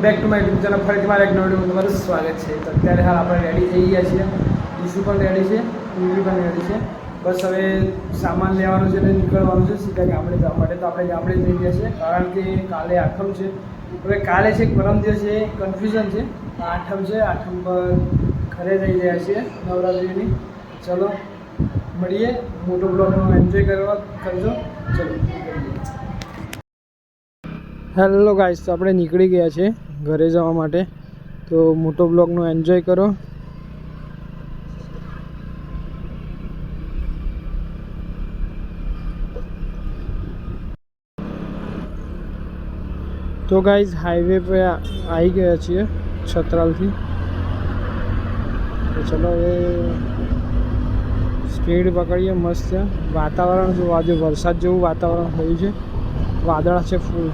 Back to my YouTube channel ફરીથી મારા એક નવી તમારું સ્વાગત છે. તો અત્યારે હાલ આપણે રેડી થઈ ગયા છીએ. ઈશુ પણ રેડી છે યુવી પણ રેડી છે. બસ હવે સામાન લેવાનું છે અને નીકળવાનું છે, સીધા ગામડે જવા માટે. તો આપણે ગામડે જઈ ગયા છે કારણ કે કાલે આઠમ છે. હવે કાલે છે, પરમ દિવસે કન્ફ્યુઝન છે. આઠમ છે, આઠમ પર ઘરે જઈ રહ્યા છીએ નવરાત્રિની. ચલો, મળીએ. મોટો બ્લોગમાં એન્જોય કરવા કરજો. ચલો હેલો ગાઈસ તો આપણે નીકળી ગયા છે ઘરે જવા માટે. તો મોટો બ્લોગનો એન્જોય કરો. તો ગાઈઝ હાઈવે પર આવી ગયા છીએ, છત્રાલથી. તો ચલો હવે સ્પીડ પકડીએ મસ્ત. વાતાવરણ જો આજે વરસાદ જેવું વાતાવરણ થયું છે. વાદળા છે ફૂલ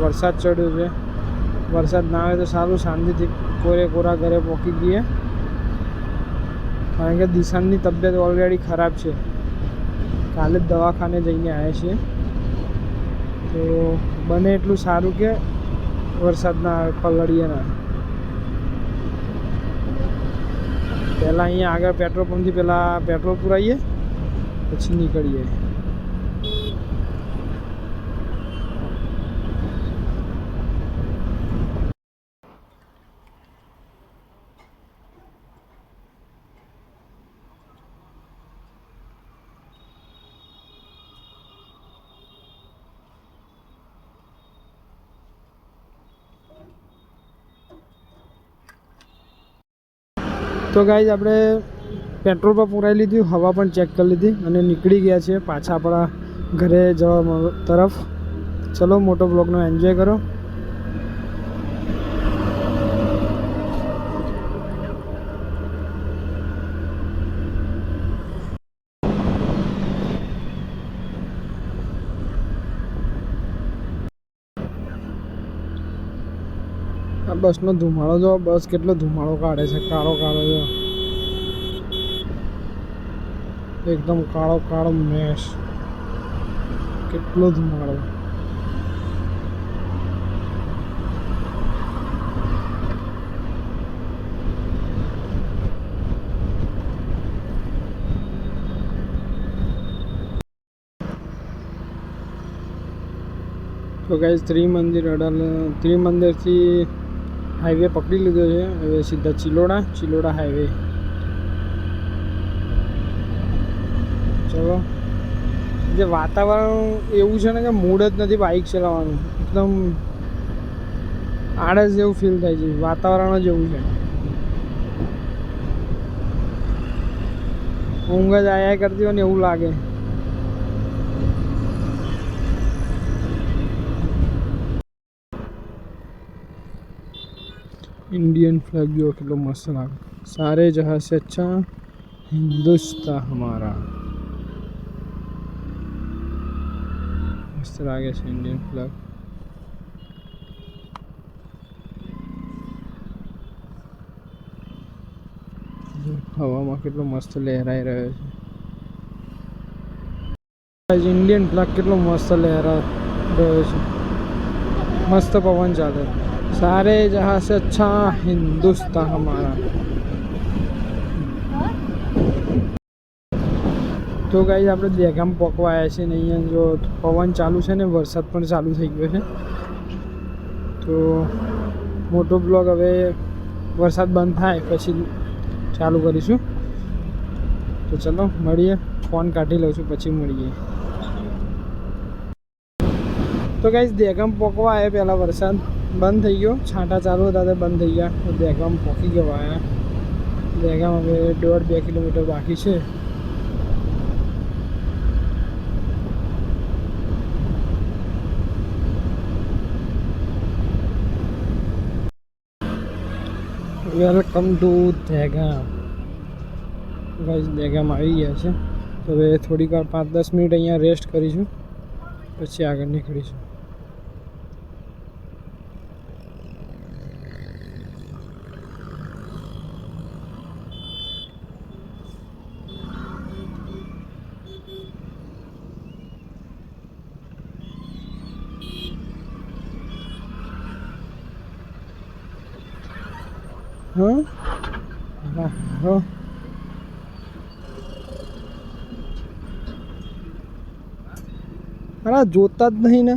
વરસાદ ચડ્યો છે. વરસાદ ના આવે તો સારું, શાંતિથી કોરે કોરા ઘરે પહોંચી ગઈએ. કારણ કે દિશાનની તબિયત ઓલરેડી ખરાબ છે. કાલે જ દવાખાને જઈને આવ્યા છીએ. તો બને એટલું સારું કે વરસાદ ના આવે, પલળીએ ના. પહેલાં અહીંયા આગળ પેટ્રોલ પંપથી પહેલાં પેટ્રોલ પુરાવીએ પછી નીકળીએ. તો ગાઈઝ આપણે પેટ્રોલ પણ પુરાઈ લીધું, હવા પણ ચેક કરી લીધી અને નીકળી ગયા છે પાછા આપણા ઘરે જવા તરફ. ચલો, મોટો બ્લોગનો એન્જોય કરો આ બસનો ધુમાડો જો, બસ કેટલો ધુમાડો કાઢે છે, કાળો કાળો જો. એકદમ કાળો કાળો મેશ. કેટલો ધુમાડો. તો ગાઈઝ ત્રિમંદિર અડાલ, ત્રિમંદિરથી હાઈવે પકડી લીધો છે. હવે સીધા ચિલોડા ચિલોડા હાઈવે. ચલો. જે વાતાવરણ એવું છે ને કે મૂડ જ નથી બાઇક ચલાવવાનું. એકદમ આળસ જેવું ફીલ થાય છે. વાતાવરણ જ એવું છે. ઊંઘ જ આયા કરતી હોય ને એવું લાગે. इंडियन फ्लैग जो किलो मस्त लाग सारे जहाँ से अच्छा हिंदुस्तान हमारा मस्त लागे છે ઇન્ડિયન ફ્લેગ હવામાં કેટલો મસ્ત લહેરાઈ રહ્યો છે ઇન્ડિયન ફ્લેગ કેટલો મસ્ત લહેરાઈ રહ્યો છે મસ્ત પવન ચાલે सारे जहाँ से अच्छा हिंदुस्तान हमारा તો ગાઈ આપણે દેગામ પકવા આવ્યા છે ને અહીંયા જો પવન ચાલુ છે ને વરસાદ પણ ચાલુ થઈ ગયો છે તો મોટો બ્લોગ હવે વરસાદ બંધ થાય પછી ચાલુ કરીશું તો ચલો મળીએ ફોન કાઢી લઉં છું પછી મળીએ તો ગાઈઝ દેગામ પકવા આવ્યા પહેલાં વરસાદ બંધ થઈ ગયો. છાંટા ચાલુ હતા તે બંધ થઈ ગયા. દહેગામ પહોંચી ગયો આયા દહેગામ હવે દોઢ બે કિલોમીટર બાકી છે. Welcome to Dehgam guys Dehgam આવી ગયા છે. તો હવે થોડીક વાર પાંચ દસ મિનિટ અહીંયા રેસ્ટ કરીશું. પછી આગળ નીકળીશું. હા હા હા અરે જોતા જ નહીં ને.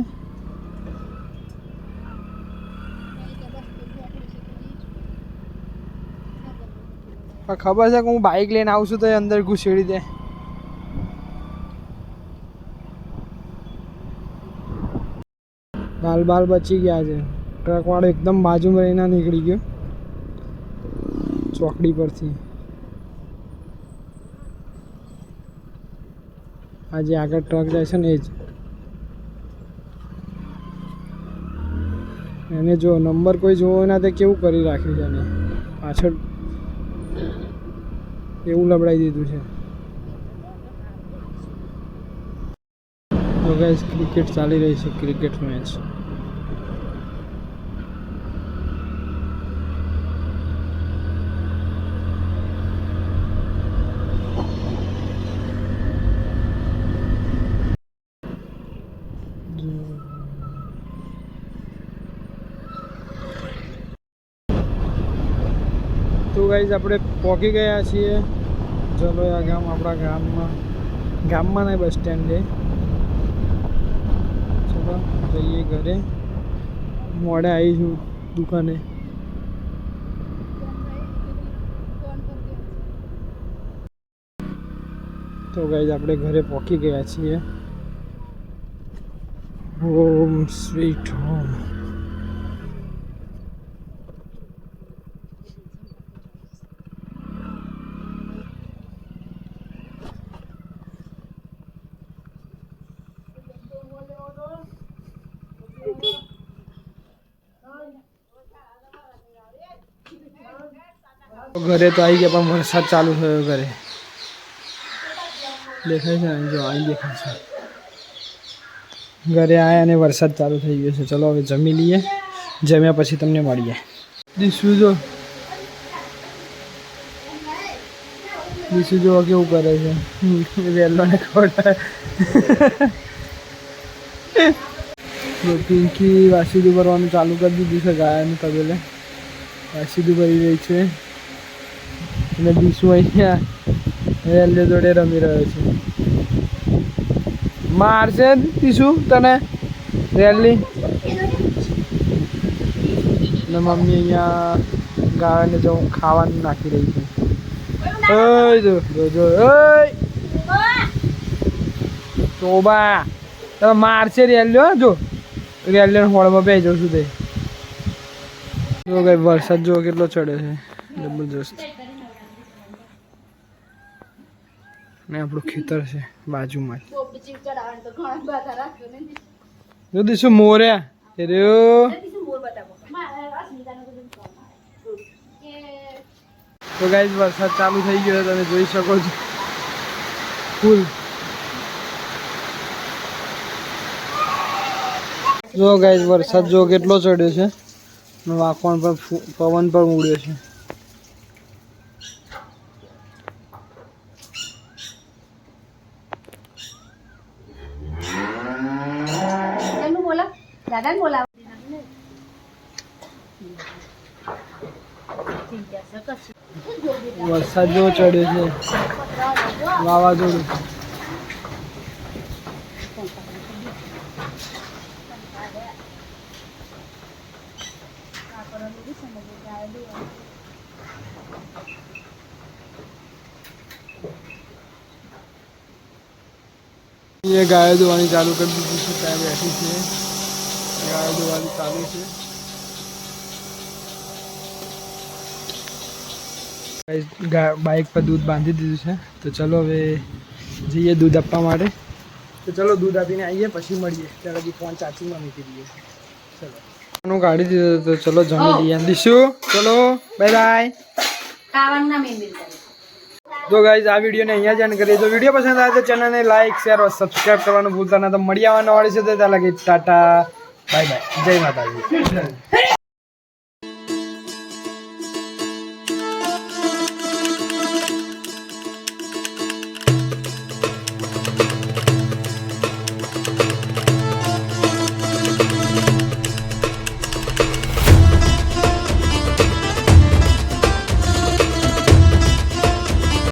ખબર છે કે હું બાઇક લઈને આવું છું તો એ અંદર ઘૂસેડી દે. બાલ બાલ બચી ગયા છે. ટ્રકવાળો એકદમ બાજુમાં રહીને નીકળી ગયો. ચોકડી પરથી. આ જે આગળ ટ્રક જાય છે ને એ જ. એને જો નંબર કોઈ જોવો ના તે કેવું કરી રાખ્યું છે એને? પાછળ એવું લબડાઈ દીધું છે. તો ક્રિકેટ ચાલી રહી છે ક્રિકેટ મેચ તો ગાઈઝ આપણે પહોંચી ગયા છીએ. જલોયા ગામ આપણા ગામમાં. ગામમાં નહીં બસ સ્ટેન્ડ છે ચલો, જઈએ ઘરે. મોડે આવીશું દુકાને. તો ગાઈઝ આપણે ઘરે પહોંચી ગયા છીએ. હોમ સ્વીટ હોમ ઘરે તો આવી ગયા, પણ વરસાદ ચાલુ થયો ઘરે. દેખાય છે ને? જો અહીં દેખાય છે. ઘરે આવ્યા અને વરસાદ ચાલુ થઈ ગયો છે. ચલો, હવે જમી લઈએ. જમ્યા પછી તમને મળીએ. દીશું જો? દીશું જો કેવું કરે છે? વહેલોને ખવડાવે પિંકી વાસીદું ભરવાનું ચાલુ કરી દીધું છે ગાયનું તબેલે. વાસીદું ભરી રહી છે. અને દીસુ અહીંયા રેલવે જોડે રમી રહ્યો છે. મારશે દીસુ તને રેલી ને મમ્મી અહીંયા ગાયને જો ખાવાનું નાખી રહી છે. ઓય ઓય! ચોબા તમે મારશે રેલ્યો જો. રેલ્યો હોળમાં બે જશું તે. જો કઈ વરસાદ જો કેટલો ચડે છે. જબરજસ્ત. ને આપણું ખેતર છે બાજુમાં જો. દીશું મોર્યા? રહ્યો. તો ગાઈઝ વરસાદ ચાલુ થઈ ગયો તમે જોઈ શકો છો. ફૂલ. જો ગાઈઝ વરસાદ જો કેટલો ચડ્યો છે ને પણ પર પવન પણ ઉડ્યો છે. બોલા દાદાને બોલાવ વરસાદ જેવો ચડ્યો છે. વાવાઝોડું. એ ગાયો દોવાની ચાલુ કરી દીધી છે, ત્યાં બેઠી છે. ગાયો દોવાની ચાલુ છે Guys, ગા- બાઇક પર દૂધ બાંધી દીધું છે તો ચલો હવે જઈએ દૂધ આપવા માટે તો ચલો દૂધ આપીને આવીએ પછી મળીએ ત્યાં લગી ફોન ચાર્જિંગમાં મૂકી દઈએ ચલો હું કાઢી દીધો તો ચલો જમી લઈએ દીશુ ચલો બાય બાય ખાવાનું ના મેં મિલતા તો ગાઈઝ આ વિડીયોને અહીંયા જ end કરીએ જો વીડિયો પસંદ આવે તો ચેનલને લાઈક શેર અને સબસ્ક્રાઈબ કરવાનું ભૂલતા ના તો મળી આવવાનો વાળી છે તો ત્યાં લગી ટાટા バイバイ。じゃあ今大丈。